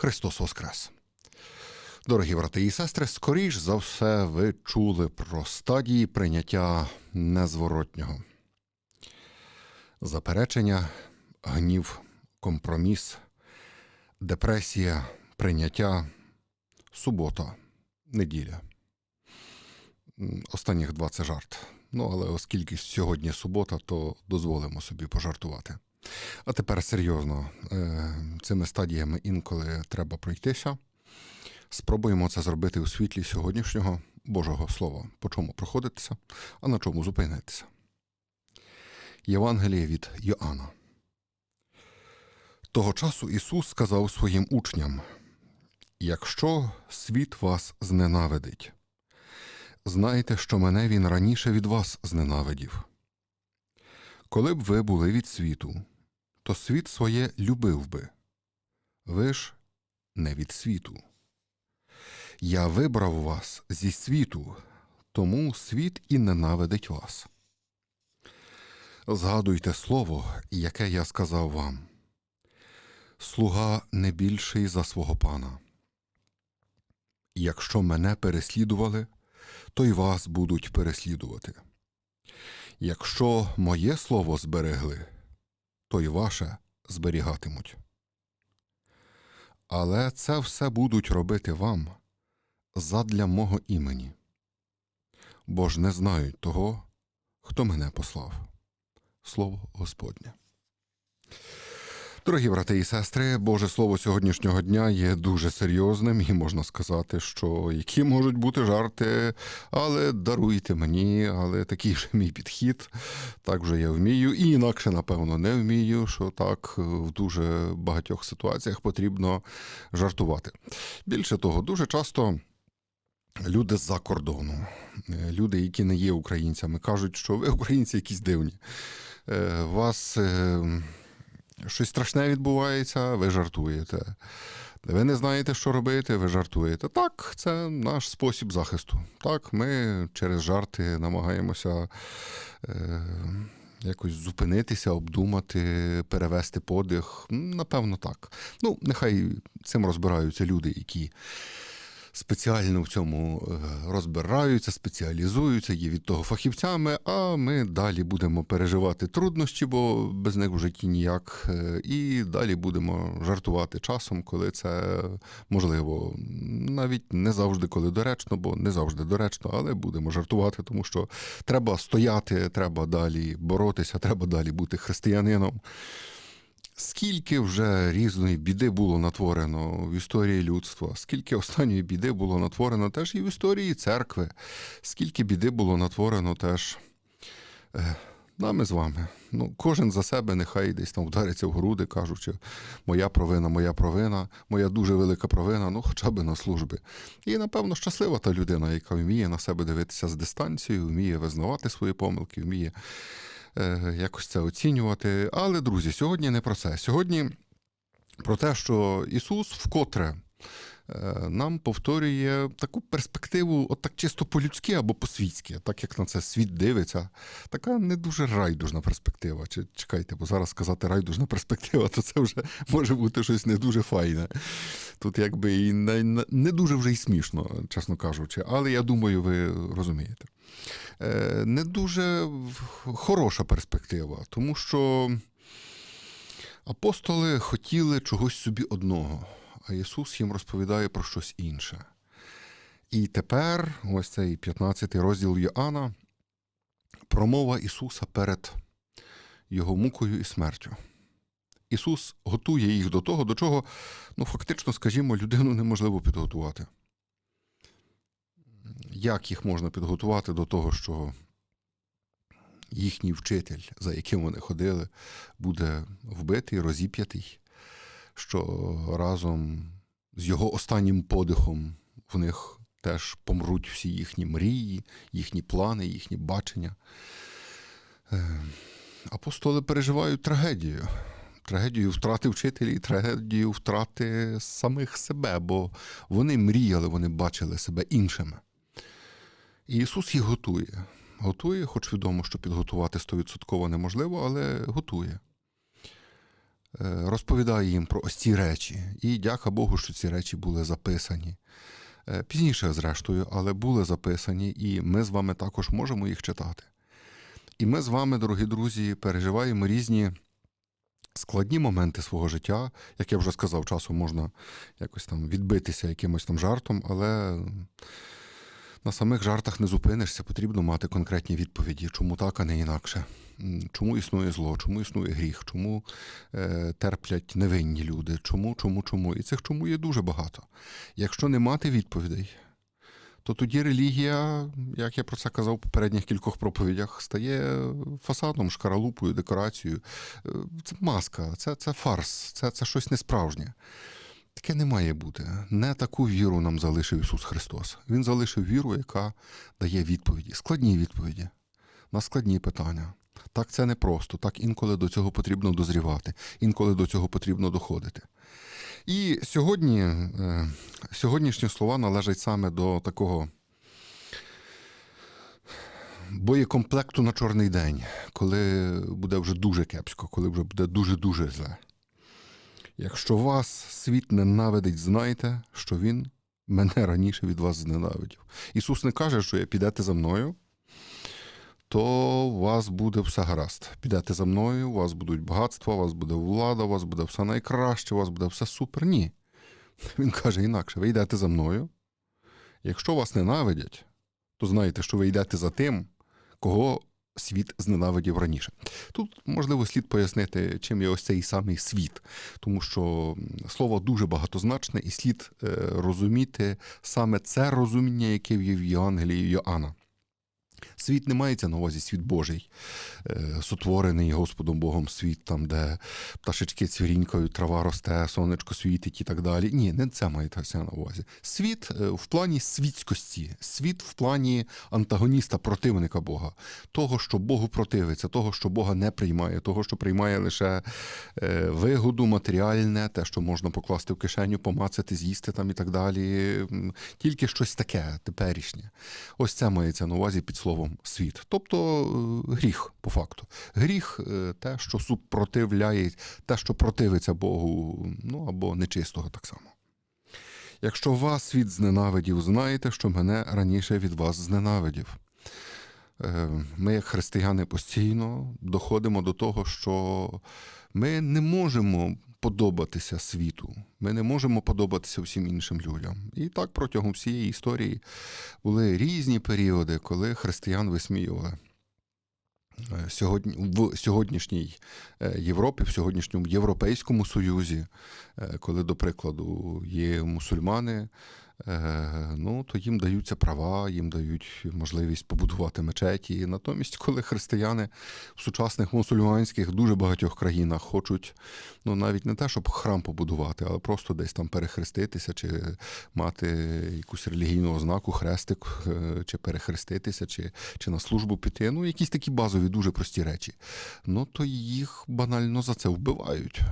Христос Воскрес! Дорогі брати і сестри, скоріш за все, ви чули про стадії прийняття незворотнього. Заперечення, гнів, компроміс, депресія, прийняття, субота, неділя. Останніх два це жарт. Ну, але оскільки сьогодні субота, то дозволимо собі пожартувати. А тепер серйозно, е, цими стадіями інколи треба пройтися. Спробуємо це зробити у світлі сьогоднішнього Божого Слова, по чому проходитися, а на чому зупинитися. Євангеліє від Йоанна. Того часу Ісус сказав своїм учням: Якщо світ вас зненавидить, знайте, що мене він раніше від вас зненавидів. Коли б ви були від світу, то світ своє любив би. Ви ж не від світу. Я вибрав вас зі світу, тому світ і ненавидить вас. Згадуйте слово, яке я сказав вам. Слуга не більший за свого пана. Якщо мене переслідували, то й вас будуть переслідувати. Якщо моє слово зберегли, то й ваше зберігатимуть. Але це все будуть робити вам задля мого імені, бо ж не знають того, хто мене послав. Слово Господнє. Дорогі брати і сестри, Боже Слово сьогоднішнього дня є дуже серйозним, і можна сказати, що які можуть бути жарти, але даруйте мені, але такий же мій підхід, так вже я вмію, і інакше, напевно, не вмію, що так в дуже багатьох ситуаціях потрібно жартувати. Більше того, дуже часто. Люди з-за кордону, е, люди, які не є українцями, кажуть, що ви українці якісь дивні. Е, вас е, щось страшне відбувається, ви жартуєте. Ви не знаєте, що робити, ви жартуєте. Так, це наш спосіб захисту. Так, ми через жарти намагаємося е, якось зупинитися, обдумати, перевести подих. Напевно, так. Ну, нехай цим розбираються люди, які спеціально в цьому е, розбираються, спеціалізуються, є від того фахівцями, а ми далі будемо переживати труднощі, бо без них в житті ніяк. е, І далі будемо жартувати часом, коли це можливо. Навіть не завжди, коли доречно, бо не завжди доречно, але будемо жартувати, тому що треба стояти, треба далі боротися, треба далі бути християнином. Скільки вже різної біди було натворено в історії людства, скільки останньої біди було натворено теж і в історії церкви, скільки біди було натворено теж е, нами з вами. Ну, кожен за себе нехай десь там вдариться в груди, кажучи, моя провина, моя провина, моя дуже велика провина, ну хоча б на службі. І, напевно, щаслива та людина, яка вміє на себе дивитися з дистанцією, вміє визнавати свої помилки, вміє якось це оцінювати. Але, друзі, сьогодні не про це. Сьогодні про те, що Ісус вкотре е, нам повторює таку перспективу, от так чисто по-людськи або по-світськи, так як на це світ дивиться. Така не дуже райдужна перспектива. Чекайте, бо зараз сказати райдужна перспектива, то це вже може бути щось не дуже файне. Тут якби і не, не дуже вже й смішно, чесно кажучи. Але я думаю, ви розумієте. Е, Не дуже хороша перспектива, тому що апостоли хотіли чогось собі одного, а Ісус їм розповідає про щось інше. І тепер, ось цей 15 розділ Йоанна, промова Ісуса перед Його мукою і смертю. Ісус готує їх до того, до чого, ну, фактично, скажімо, людину неможливо підготувати. Як їх можна підготувати до того, що їхній вчитель, за яким вони ходили, буде вбитий, розіп'ятий, що разом з його останнім подихом в них теж помруть всі їхні мрії, їхні плани, їхні бачення. Е, Апостоли переживають трагедію. Трагедію втрати вчителів, і трагедію втрати самих себе, бо вони мріяли, вони бачили себе іншими. І Ісус їх готує. Готує, хоч відомо, що підготувати стовідсотково неможливо, але готує. Е, розповідає їм про ось ці речі. І дяка Богу, що ці речі були записані. Е, Пізніше, зрештою, але були записані, і ми з вами також можемо їх читати. І ми з вами, дорогі друзі, переживаємо різні складні моменти свого життя. Як я вже сказав, часом можна якось там відбитися якимось там жартом, але на самих жартах не зупинишся, потрібно мати конкретні відповіді, чому так, а не інакше. Чому існує зло, чому існує гріх, чому е, терплять невинні люди, чому, чому, чому. І цих чому є дуже багато. Якщо не мати відповідей, то тоді релігія, як я про це казав в попередніх кількох проповідях, стає фасадом, шкаралупою, декорацією. Е, Це маска, це, це фарс, це, це щось несправжнє. Таке не має бути. Не таку віру нам залишив Ісус Христос. Він залишив віру, яка дає відповіді, складні відповіді на складні питання. Так це непросто, так інколи до цього потрібно дозрівати, інколи до цього потрібно доходити. І сьогодні, е, сьогоднішні слова належать саме до такого боєкомплекту на чорний день, коли буде вже дуже кепсько, коли вже буде дуже-дуже зле. Якщо вас світ ненавидить, знайте, що він мене раніше від вас зненавидів. Ісус не каже, що підете за мною, то у вас буде все гаразд. Підете за мною, у вас будуть багатства, у вас буде влада, у вас буде все найкраще, у вас буде все супер. Ні. Він каже інакше: ви йдете за мною. Якщо вас ненавидять, то знайте, що ви йдете за тим, кого світ зненавидів раніше. Тут можливо слід пояснити, чим є ось цей самий світ, тому що слово дуже багатозначне, і слід е, розуміти саме це розуміння, яке є в Євангелії Йоанна. Світ не мається на увазі світ Божий, е, сотворений Господом Богом світ, там, де пташечки цвірінькають, трава росте, сонечко світить і так далі. Ні, не це мається на увазі. Світ е, в плані світськості, світ в плані антагоніста, противника Бога, того, що Богу противиться, того, що Бога не приймає, того, що приймає лише е, вигоду матеріальне, те, що можна покласти в кишеню, помацати, з'їсти там і так далі. Тільки щось таке теперішнє. Ось це мається на увазі під словом світ. Тобто е, гріх, по факту. Гріх е, те, що супротивляє, те, що противиться Богу, ну або нечистого так само. Якщо вас світ зненавидів, знайте, що мене раніше від вас зненавидів. Е, Ми, як християни, постійно доходимо до того, що ми не можемо подобатися світу, ми не можемо подобатися всім іншим людям. І так протягом всієї історії були різні періоди, коли християн висміювали. Е, Сьогодні, в сьогоднішній е, Європі, в сьогоднішньому Європейському Союзі, е, коли, до прикладу, є мусульмани, ну, то їм даються права, їм дають можливість побудувати мечеті. Натомість, коли християни в сучасних мусульманських дуже багатьох країнах хочуть ну, навіть не те, щоб храм побудувати, але просто десь там перехреститися, чи мати якусь релігійну ознаку, хрестик, е, чи перехреститися, чи, чи на службу піти. Ну, якісь такі базові, дуже прості речі. Ну, то їх банально за це вбивають.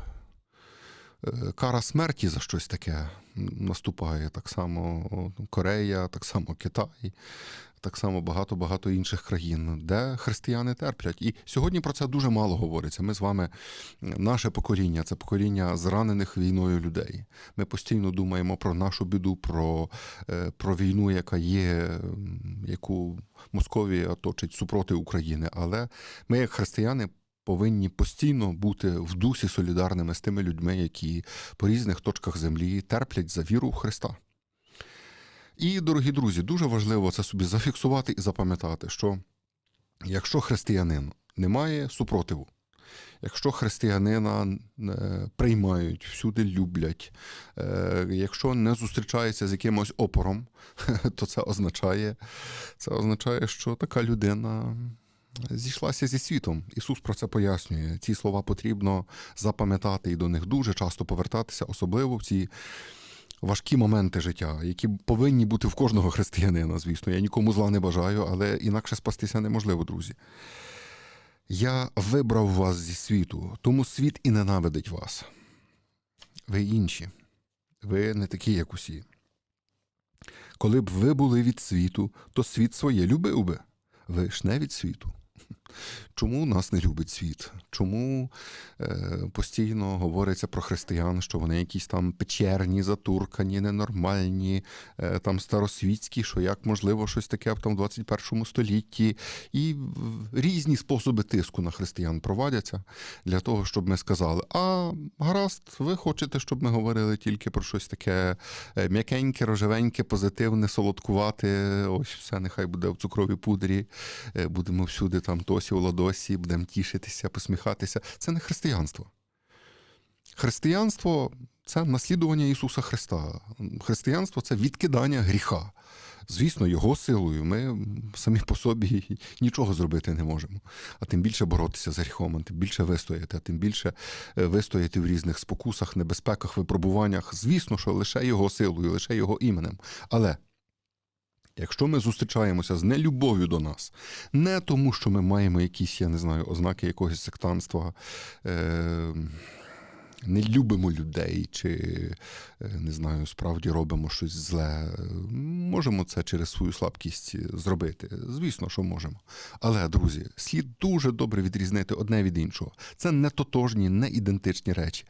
Е, Кара смерті за щось таке наступає. Так само Корея, так само Китай, так само багато-багато інших країн, де християни терплять. І сьогодні про це дуже мало говориться. Ми з вами, наше покоління, це покоління зранених війною людей. Ми постійно думаємо про нашу біду, про, е, про війну, яка є, яку Московія точить супроти України. Але ми, як християни, повинні постійно бути в дусі солідарними з тими людьми, які по різних точках землі терплять за віру в Христа. І, дорогі друзі, дуже важливо це собі зафіксувати і запам'ятати, що якщо християнин не має супротиву, якщо християнина е, приймають, всюди люблять, е, якщо не зустрічається з якимось опором, то це означає, це означає, що така людина зійшлася зі світом. Ісус про це пояснює. Ці слова потрібно запам'ятати і до них дуже часто повертатися, особливо в ці важкі моменти життя, які повинні бути в кожного християнина, звісно. Я нікому зла не бажаю, але інакше спастися неможливо, друзі. Я вибрав вас зі світу, тому світ і ненавидить вас. Ви інші, ви не такі, як усі. Коли б ви були від світу, то світ своє любив би. Ви ж не від світу. Чому нас не любить світ? Чому е, постійно говориться про християн, що вони якісь там печерні, затуркані, ненормальні, е, там старосвітські, що як можливо щось таке там в 21 столітті, і різні способи тиску на християн проводяться для того, щоб ми сказали: а гаразд, ви хочете, щоб ми говорили тільки про щось таке е, м'якеньке, рожевеньке, позитивне, солодкувате. Ось все нехай буде в цукровій пудрі. Е, Будемо всюди там тосі у ладосі, будемо тішитися, посміхатися. Це не християнство. Християнство це наслідування Ісуса Христа. Християнство це відкидання гріха. Звісно, його силою ми самі по собі нічого зробити не можемо. А тим більше боротися з гріхом, а тим більше вистояти, а тим більше е, вистояти в різних спокусах, небезпеках, випробуваннях. Звісно, що лише його силою, лише його іменем. Але якщо ми зустрічаємося з нелюбов'ю до нас, не тому, що ми маємо якісь, я не знаю, ознаки якогось сектанства. Е- не любимо людей, чи е, не знаю, справді робимо щось зле. Можемо це через свою слабкість зробити. Звісно, що можемо. Але, друзі, слід дуже добре відрізнити одне від іншого. Це не тотожні, не ідентичні речі.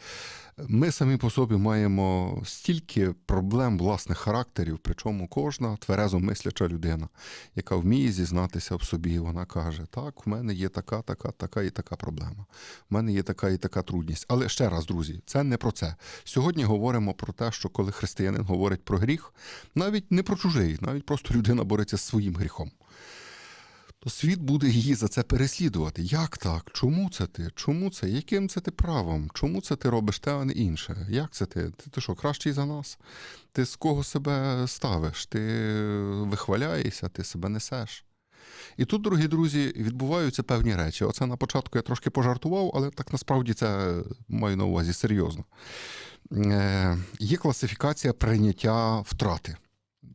Ми самі по собі маємо стільки проблем власних характерів, причому кожна тверезо мисляча людина, яка вміє зізнатися в собі, вона каже: так, в мене є така, така, така і така проблема. В мене є така і така трудність. Але ще раз, друзі, це не про це. Сьогодні говоримо про те, що коли християнин говорить про гріх, навіть не про чужий, навіть просто людина бореться з своїм гріхом. То світ буде її за це переслідувати. Як так? Чому це ти? Чому це? Яким це ти правом? Чому це ти робиш те, а не інше? Як це ти? Ти, ти що, кращий за нас? Ти з кого себе ставиш? Ти вихваляєшся, ти себе несеш. І тут, дорогі друзі, відбуваються певні речі. Оце на початку я трошки пожартував, але так насправді це маю на увазі серйозно. Е, є класифікація прийняття втрати.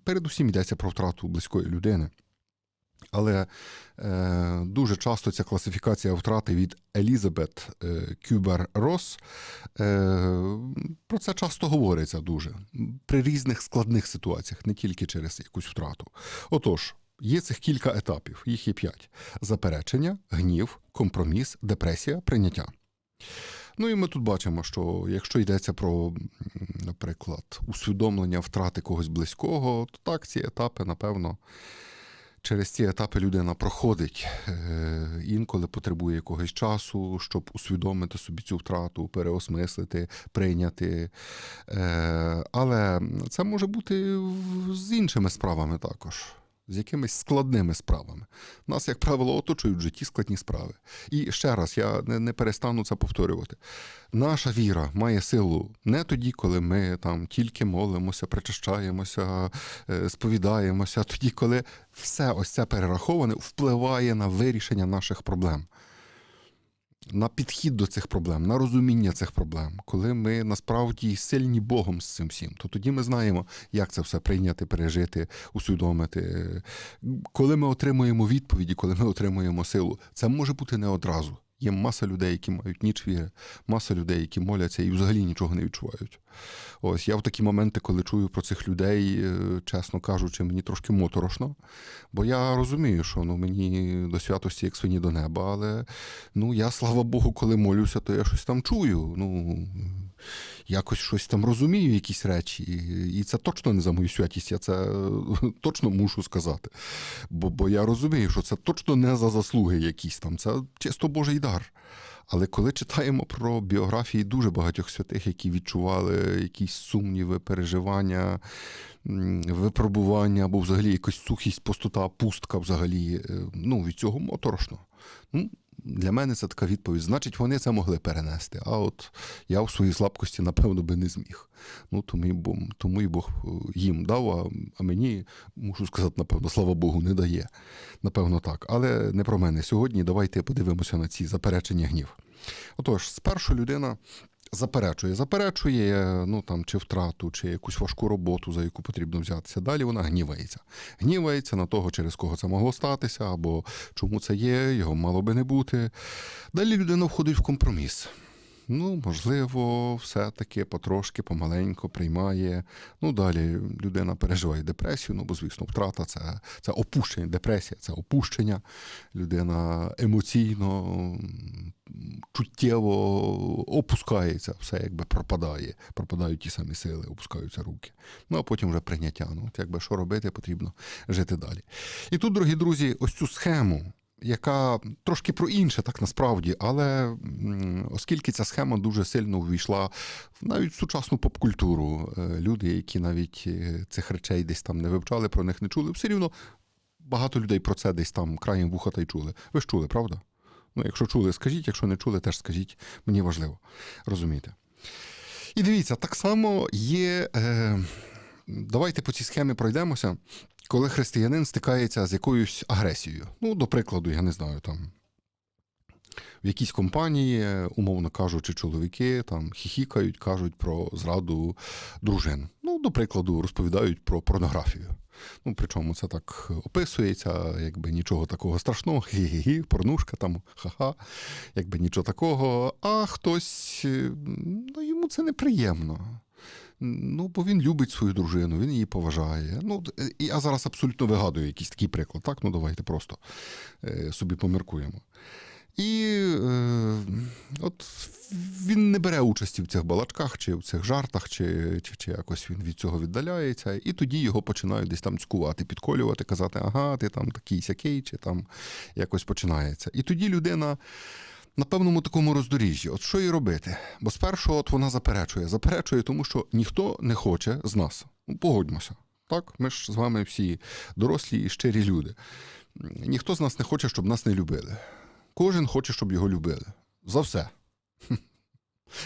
Передусім йдеться про втрату близької людини. Але е, дуже часто ця класифікація втрати від Елізабет е, Кюбер Рос. Е, про це часто говориться дуже при різних складних ситуаціях, не тільки через якусь втрату. Отож, є цих кілька етапів, їх є п'ять: заперечення, гнів, компроміс, депресія, прийняття. Ну і ми тут бачимо, що якщо йдеться про, наприклад, усвідомлення втрати когось близького, то так, ці етапи, напевно, через ці етапи людина проходить. Е, Інколи потребує якогось часу, щоб усвідомити собі цю втрату, переосмислити, прийняти. Е, Але це може бути з іншими справами також. З якимись складними справами. Нас, як правило, оточують в житті складні справи. І ще раз, я не, не перестану це повторювати. Наша віра має силу не тоді, коли ми там тільки молимося, причащаємося, е, сповідаємося, а тоді, коли все ось це перераховане впливає на вирішення наших проблем. На підхід до цих проблем, на розуміння цих проблем, коли ми насправді сильні Богом з цим всім, то тоді ми знаємо, як це все прийняти, пережити, усвідомити. Коли ми отримуємо відповіді, коли ми отримуємо силу, це може бути не одразу. Є маса людей, які мають ніч віри, маса людей, які моляться і взагалі нічого не відчувають. Ось я в такі моменти, коли чую про цих людей, е, чесно кажучи, мені трошки моторошно, бо я розумію, що ну, мені до святості як свині до неба, але ну, я, слава Богу, коли молюся, то я щось там чую. Ну, якось щось там розумію, якісь речі. І- це точно не за мою святість, я це е, точно мушу сказати. Бо, бо я розумію, що це точно не за заслуги якісь там, це чисто Божий дар. Але коли читаємо про біографії дуже багатьох святих, які відчували якісь сумніви, переживання, випробування або взагалі якась сухість, пустота, пустка взагалі, е, ну, від цього моторошно. Ну, для мене це така відповідь. Значить, вони це могли перенести. А от я в своїй слабкості, напевно, би не зміг. Ну, тому, і Бог, тому і Бог їм дав, а мені, мушу сказати, напевно, слава Богу, не дає. Напевно, так. Але не про мене. Сьогодні давайте подивимося на ці заперечення гнів. Отож, спершу людина заперечує, заперечує ну, там, чи втрату, чи якусь важку роботу, за яку потрібно взятися. Далі вона гнівається. Гнівається на того, через кого це могло статися, або чому це є, його мало би не бути. Далі людина входить в компроміс. ну, можливо, все-таки потрошки, помаленьку приймає. Ну, далі людина переживає депресію, ну, бо, звісно, втрата це, це опущення, депресія, це опущення. Людина емоційно, чуттєво опускається, все якби пропадає. Пропадають ті самі сили, опускаються руки. Ну, а потім вже прийняття. Ну, от якби що робити, потрібно жити далі. І тут, дорогі друзі, ось цю схему яка трошки про інше, так насправді, але оскільки ця схема дуже сильно увійшла в навіть сучасну поп-культуру, е, люди, які навіть е, цих речей десь там не вивчали, про них не чули, все рівно багато людей про це десь там краєм вуха та й чули. Ви ж чули, правда? Ну, якщо чули, скажіть, якщо не чули, теж скажіть. Мені важливо розумієте. І дивіться, так само є. Е, давайте по цій схемі пройдемося коли християнин стикається з якоюсь агресією. Ну, до прикладу, я не знаю, там. В якійсь компанії, умовно кажучи, чоловіки там хіхікають, кажуть про зраду дружин. Ну, до прикладу, розповідають про порнографію. Ну, причому це так описується, якби нічого такого страшного, гі-гі-гі, порнушка там, ха-ха, якби нічого такого. А хтось ну, йому це неприємно. Ну, бо він любить свою дружину, він її поважає. Ну, Я зараз абсолютно вигадую якийсь такий приклад. Так, ну давайте просто е, собі поміркуємо. І е, от він не бере участі в цих балачках, чи в цих жартах, чи, чи чи, якось він від цього віддаляється, і тоді його починають десь там цькувати, підколювати, казати, ага, ти там такий сякий, чи там якось починається. І тоді людина на певному такому роздоріжжі. От що їй робити? Бо спершу от вона заперечує. Заперечує, тому що ніхто не хоче з нас. Ну, Погодьмося. Так, ми ж з вами всі дорослі і щирі люди. Ніхто з нас не хоче, щоб нас не любили. Кожен хоче, щоб його любили. За все.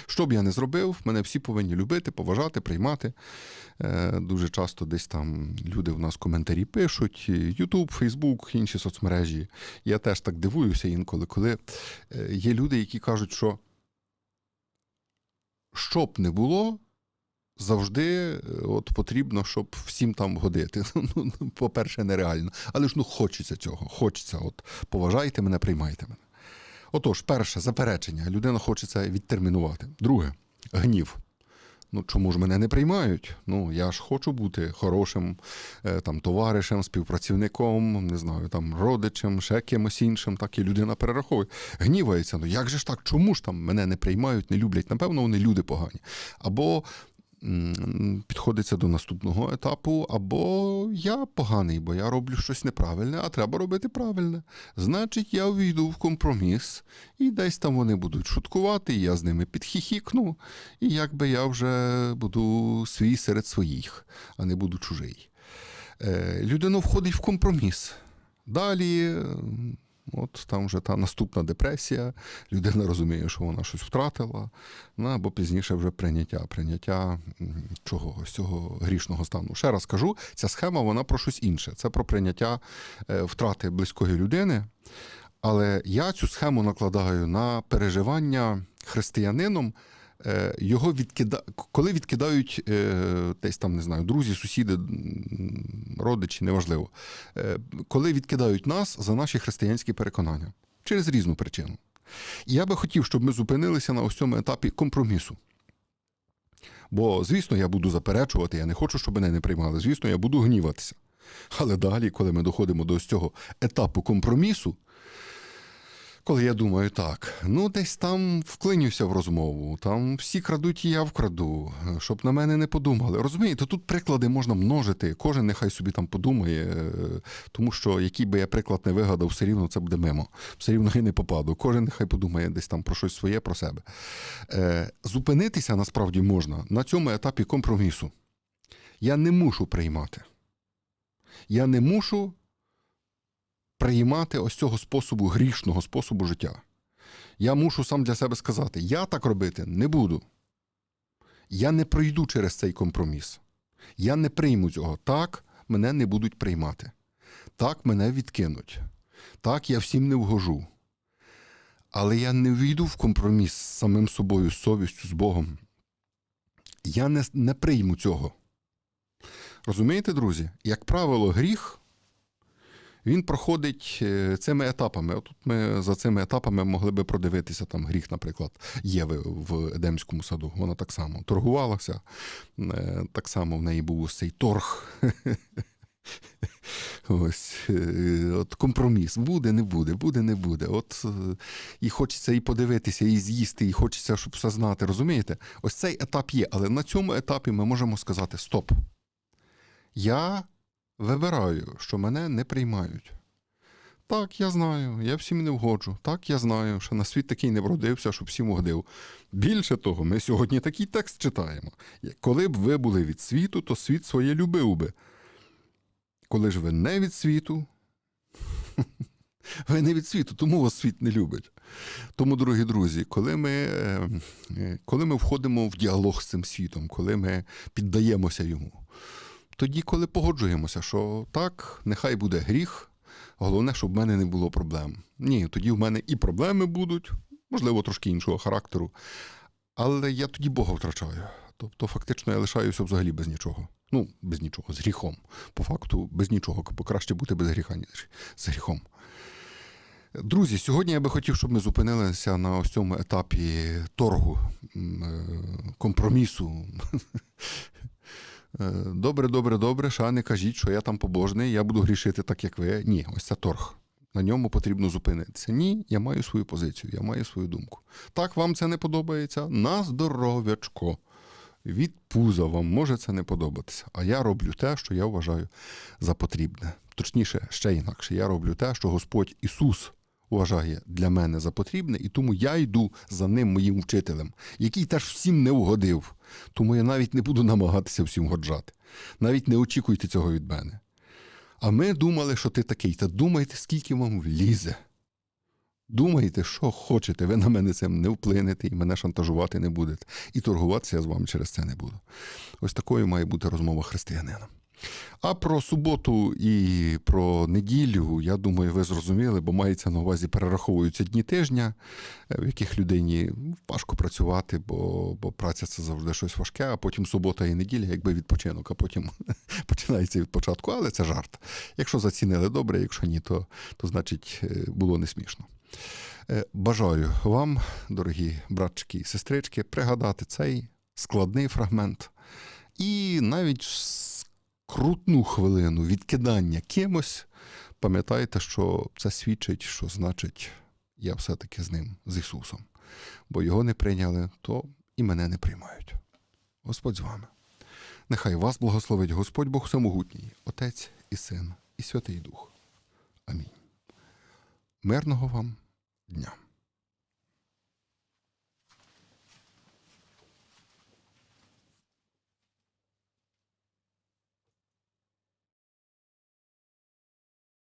Що б я не зробив, мене всі повинні любити, поважати, приймати. Е, дуже часто десь там люди в нас коментарі пишуть: Ютуб, Фейсбук, інші соцмережі. Я теж так дивуюся інколи, коли е, є люди, які кажуть, що що б не було, завжди е, от потрібно, щоб всім там годити. Ну, По-перше, нереально. Але ж ну хочеться цього. Хочеться. От поважайте мене, приймайте мене. Отож, перше заперечення. Людина хоче це відтермінувати. Друге гнів. Ну, чому ж мене не приймають? Ну, я ж хочу бути хорошим е, там, товаришем, співпрацівником, не знаю, там, родичем, ще кимось іншим, так і людина перераховує. Гнівається. Ну як же ж так? Чому ж там мене не приймають, не люблять? Напевно, вони люди погані. Або підходиться до наступного етапу, або я поганий, бо я роблю щось неправильне, а треба робити правильне. Значить, я увійду в компроміс, і десь там вони будуть шуткувати, і я з ними підхіхікну, і якби я вже буду свій серед своїх, а не буду чужий. Е, людина входить в компроміс. Далі От там вже та наступна депресія, людина розуміє, що вона щось втратила, ну, або пізніше вже прийняття, прийняття чого цього грішного стану. Ще раз кажу, ця схема вона про щось інше. Це про прийняття е, втрати близької людини. Але я цю схему накладаю на переживання християнином його відкида... коли відкидають е, десь там, не знаю, друзі, сусіди, родичі, неважливо, е, коли відкидають нас за наші християнські переконання через різну причину. Я би хотів, щоб ми зупинилися на ось цьому етапі компромісу. Бо, звісно, я буду заперечувати, я не хочу, щоб мене не приймали. Звісно, я буду гніватися. Але далі, коли ми доходимо до цього етапу компромісу, коли я думаю, так, ну десь там вклинюся в розмову, там всі крадуть, і я вкраду, щоб на мене не подумали. Розумієте, тут приклади можна множити, кожен нехай собі там подумає, тому що який би я приклад не вигадав, все рівно це буде мимо. Все рівно я не попаду. Кожен нехай подумає десь там про щось своє, про себе. Е, зупинитися насправді можна на цьому етапі компромісу. Я не мушу приймати. Я не мушу приймати ось цього способу грішного способу життя. Я мушу сам для себе сказати: я так робити не буду. Я не пройду через цей компроміс. Я не прийму цього. Так мене не будуть приймати. Так мене відкинуть. Так я всім не вгожу. Але я не війду в компроміс з самим собою, з совістю, з Богом. Я не, не прийму цього. Розумієте, друзі? Як правило, гріх він проходить е, цими етапами. Отут ми за цими етапами могли би продивитися там гріх, наприклад, Єви в Едемському саду. Вона так само торгувалася, е, так само в неї був цей торг. Ось е, от компроміс. Буде, не буде, буде, не буде. От і хочеться і подивитися, і з'їсти, і хочеться, щоб все знати. Розумієте? Ось цей етап є, але на цьому етапі ми можемо сказати: стоп. Я вибираю, що мене не приймають. Так, я знаю, я всім не вгоджу. Так, я знаю, що на світ такий не вродився, щоб всім угодив. Більше того, ми сьогодні такий текст читаємо. Коли б ви були від світу, то світ своє любив би. Коли ж ви не від світу, ви не від світу, тому вас світ не любить. Тому, дорогі друзі, коли ми, е, е, коли ми входимо в діалог з цим світом, коли ми піддаємося йому, тоді, коли погоджуємося, що так, нехай буде гріх, головне, щоб в мене не було проблем. Ні, тоді в мене і проблеми будуть, можливо, трошки іншого характеру, але я тоді Бога втрачаю. Тобто, фактично, я лишаюся взагалі без нічого. Ну, без нічого, з гріхом. По факту, без нічого, бо краще бути без гріха, ніж з гріхом. Друзі, сьогодні я би хотів, щоб ми зупинилися на ось цьому етапі торгу, е, компромісу. Е, Добре, добре, добре, ша не кажіть, що я там побожний, я буду грішити так, як ви. Ні, ось це торг. На ньому потрібно зупинитися. Ні, я маю свою позицію, я маю свою думку. Так, вам це не подобається? На здоров'ячко. Від пуза вам може це не подобатися. А я роблю те, що я вважаю за потрібне. Точніше, ще інакше, я роблю те, що Господь Ісус вважає для мене за потрібне, і тому я йду за ним, моїм вчителем, який теж всім не угодив. Тому я навіть не буду намагатися всім годжати. Навіть не очікуйте цього від мене. А ми думали, що ти такий, та думайте, скільки вам влізе. Думайте, що хочете, ви на мене цим не вплинете і мене шантажувати не будете. І торгуватися я з вами через це не буду. Ось такою має бути розмова християнина. А про суботу і про неділю, я думаю, ви зрозуміли, бо мається на увазі перераховуються дні тижня, е, в яких людині важко працювати, бо, бо праця це завжди щось важке, а потім субота і неділя, якби відпочинок, а потім починається від початку, але це жарт. Якщо зацінили добре, якщо ні, то, то значить е, було не смішно. Е, Бажаю вам, дорогі братчики і сестрички, пригадати цей складний фрагмент і навіть скрутну хвилину відкидання кимось. Пам'ятайте, що це свідчить, що значить, я все-таки з ним, з Ісусом. Бо його не прийняли, то і мене не приймають. Господь з вами. Нехай вас благословить Господь Бог Всемогутній, Отець і Син, і Святий Дух. Амінь. Мирного вам дня!